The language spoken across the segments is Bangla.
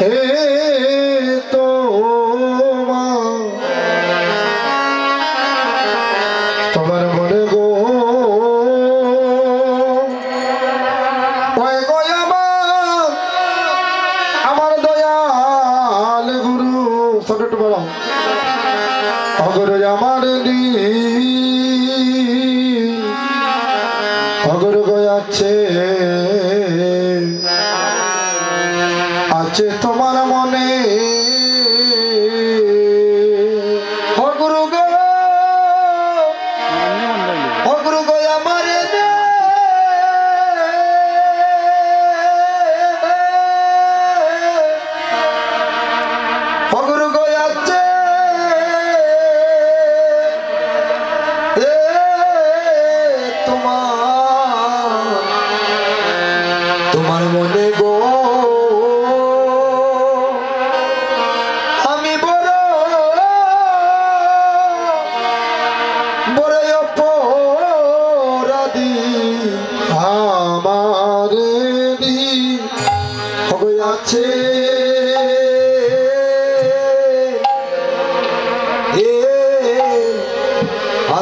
¡Eh, eh! eh!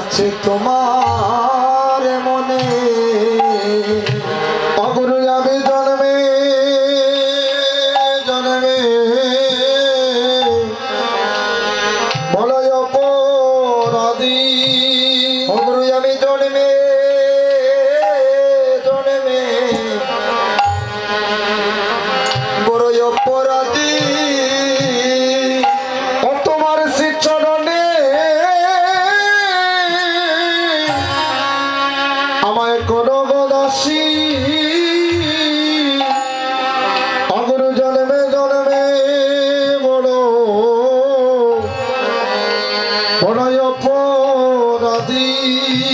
আছে তোমার। হাতি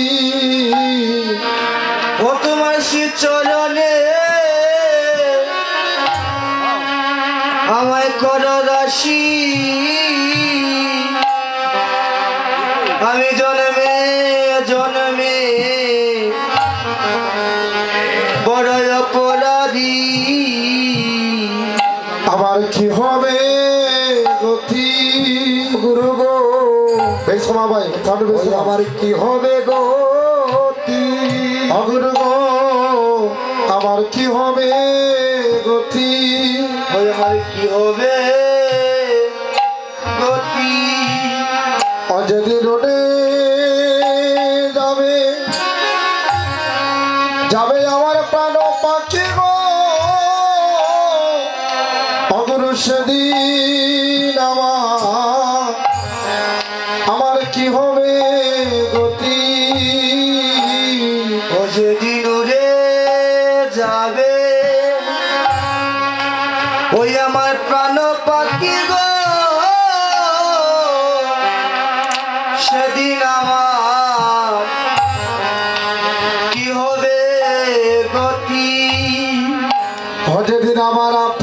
আমার কি হবে গতি অগ্র আমার কি হবে গতি আমার কি হবে হজেদিন আমার আপ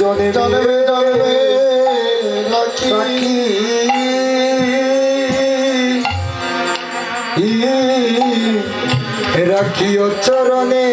জন্মে জন্মে জন্মে লক্ষ্মী। রাখিও চরণে।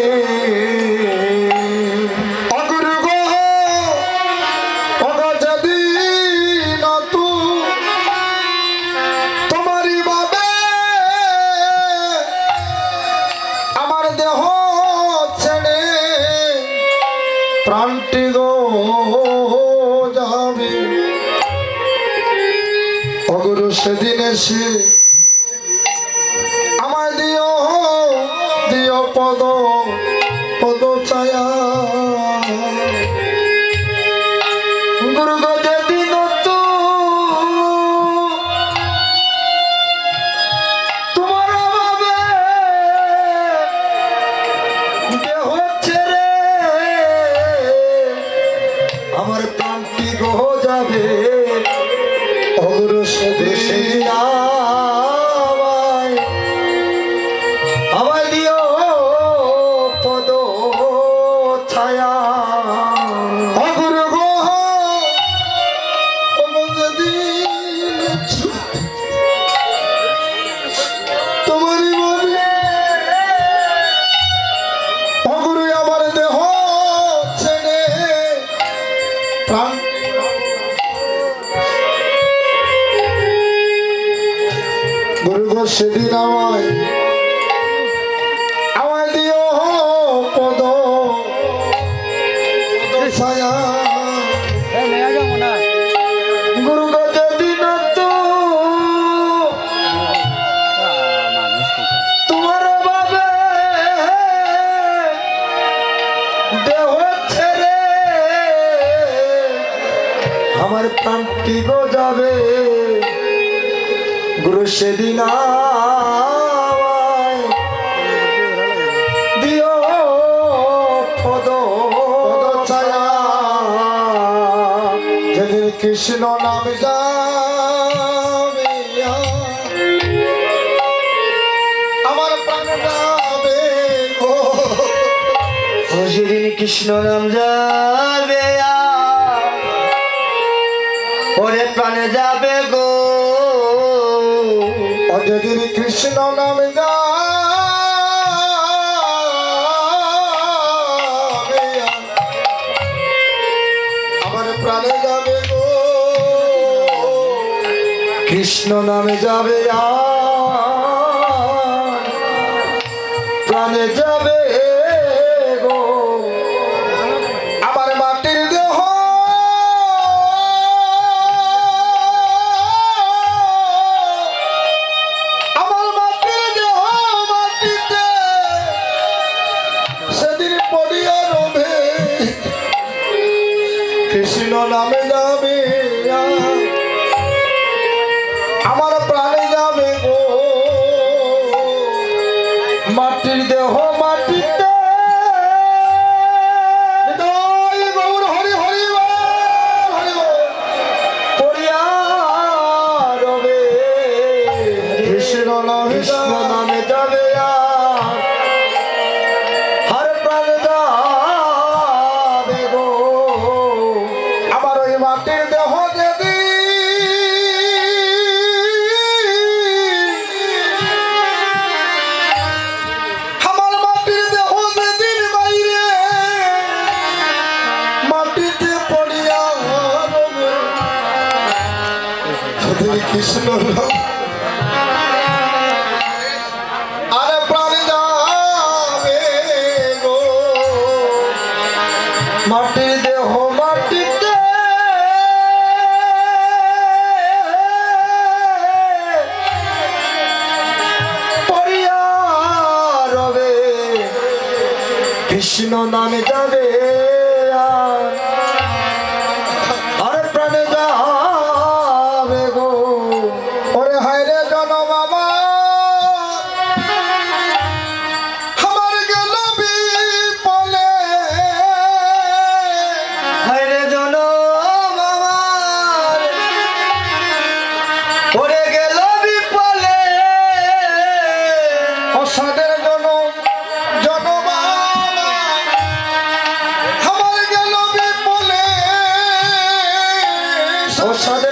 গুরুগর সেদিন আমায় সেদিন দিও পদ ছায়া। যেদিন কৃষ্ণ নাম যা সেদিন কৃষ্ণ নাম যাবে ওরে প্রাণে যা ছিল নাম আমার প্রাণে যাবে গো। কৃষ্ণ নামে যাবে প্রাণে যাবে কৃষ্ণ নামে যাবে আর 必死の涙で সমস্যা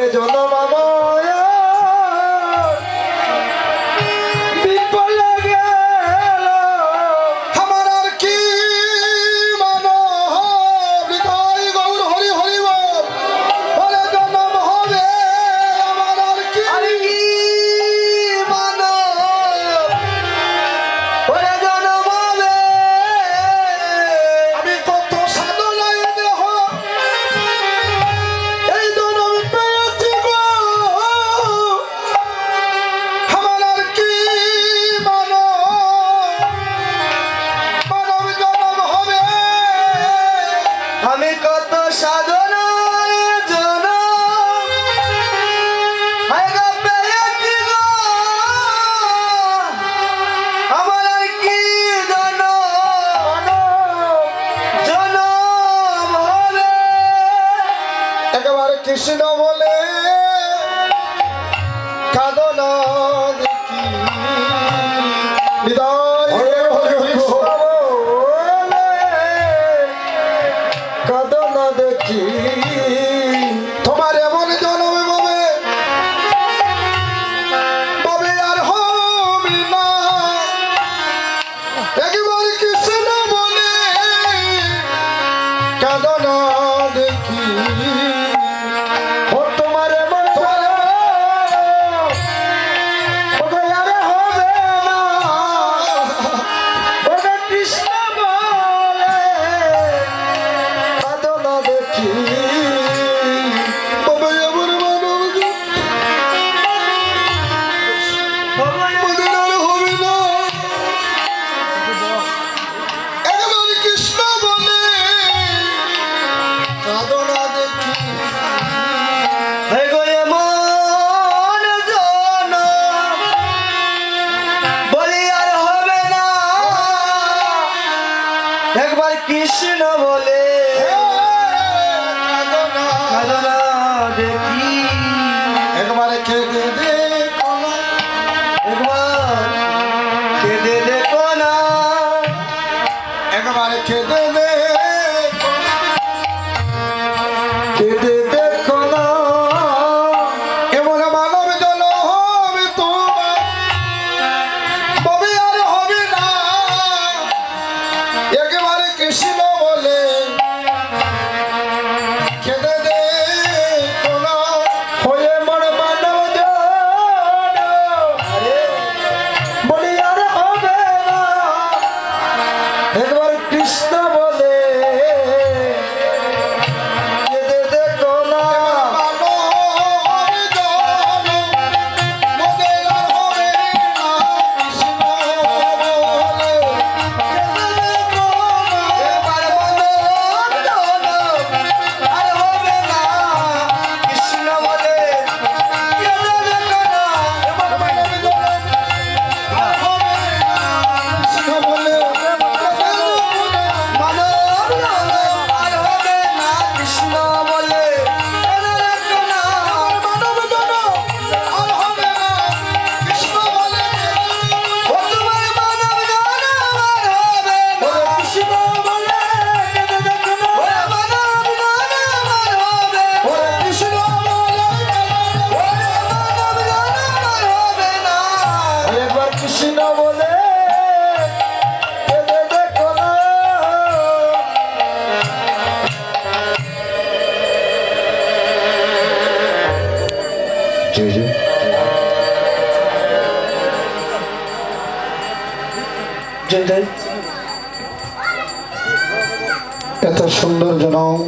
রে জনমামা কৃষ্ণ বলে এত সুন্দর জনম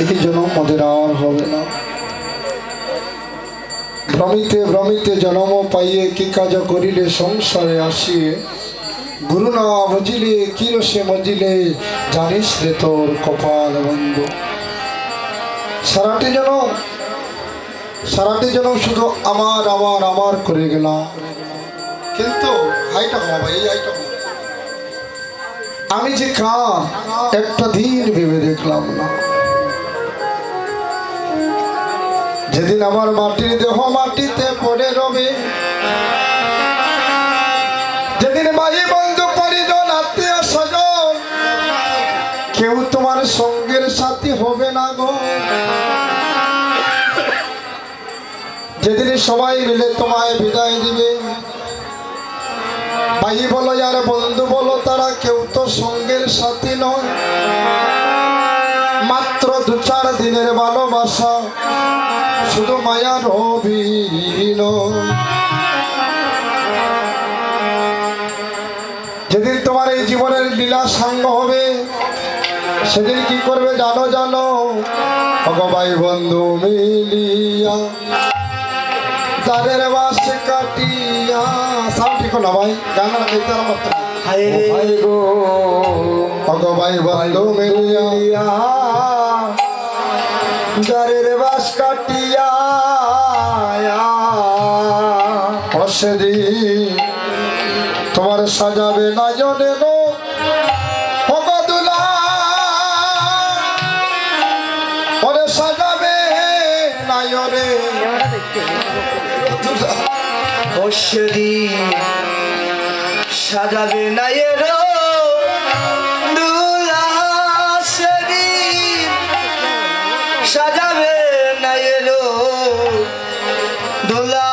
এই জনম আমাদের আর হবে না। ভ্রমিতে ভ্রমিতে জনম পাইয়ে কি কাজ করিলে সংসারে আসিয়ে, গুরু না বুঝিলে কি রসে মজিলে, জানিস রে তোর কপাল বন্ধু। সারাটি জনম সারাটি জনম শুধু আমার আমার আমার করে গেলাম। কিন্তু হাইটা কমা ভাই এই হাইটা আমি যে কার, একটা দিন ভেবে দেখলাম না। যেদিন আমার মাটির দেহ মাটিতে পড়ে রবে, যেদিন মাঝে বন্ধু পরিজন, আত্মীয় স্বজন, কেউ তোমার সঙ্গের সাথী হবে না গো। যেদিন সবাই মিলে তোমায় বিদায় দিবে ভাই বলো আর বন্ধু বলো, তারা কেউ তো সঙ্গের সাথী নয়। মাত্র দু চার দিনের ভালোবাসা, শুধু মায়ার অভিন যেদিন তোমার এই জীবনের লীলা সাঙ্গ হবে, সেদিন কি করবে জানো জানো? ভগবাই বন্ধু মিলিয়া। যাদের বাস কাটিয়া। সাউন্ড ঠিক না ভাই? গানা গাইতে আরম্ভ করতে। হায় রে। হায় গো। ভগবাই বন্ধু মিলিয়া। যারের বাস কাটিয়া অসেদি তোমার সাজাবে না জনে বসদি সাজাবে না এর সাজাবে না এর দোলা।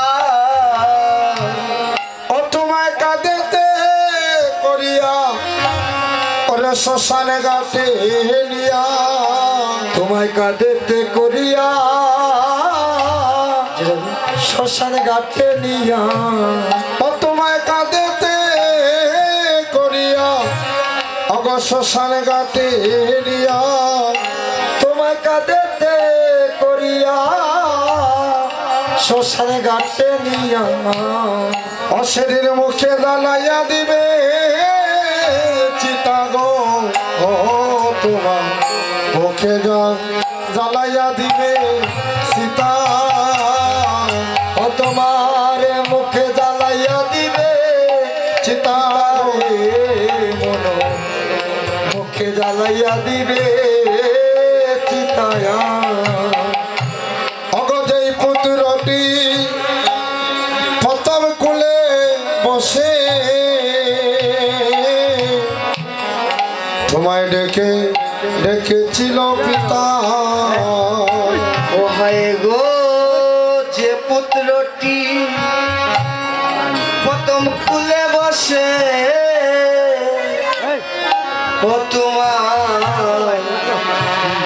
ও তোমায় কাঁদেতে করিয়া ওরে শ্মশানে গাটে হেলিয়া। তোমায় কাঁদেতে করিয়া শ্মশানে গাঠে নিয়া। তোমায় কাঁদেতে করিয়া অগ শ্মশানে গাটে হেলিয়া তোমায় কাঁদেতে করিয়া শ্মশানে গাঠে নিয়া। অশরীর মুখে জ্বালাইয়া দিবে চিতা গো ও তোমার মুখে যা- জ্বালাইয়া দিবে সীতা ডেকে ডেকেছিল পিতা। ও হয় গো যে পুত্রটি প্রথম কুলে বসে ও তোমার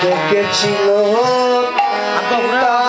ডেকেছিল পিতা।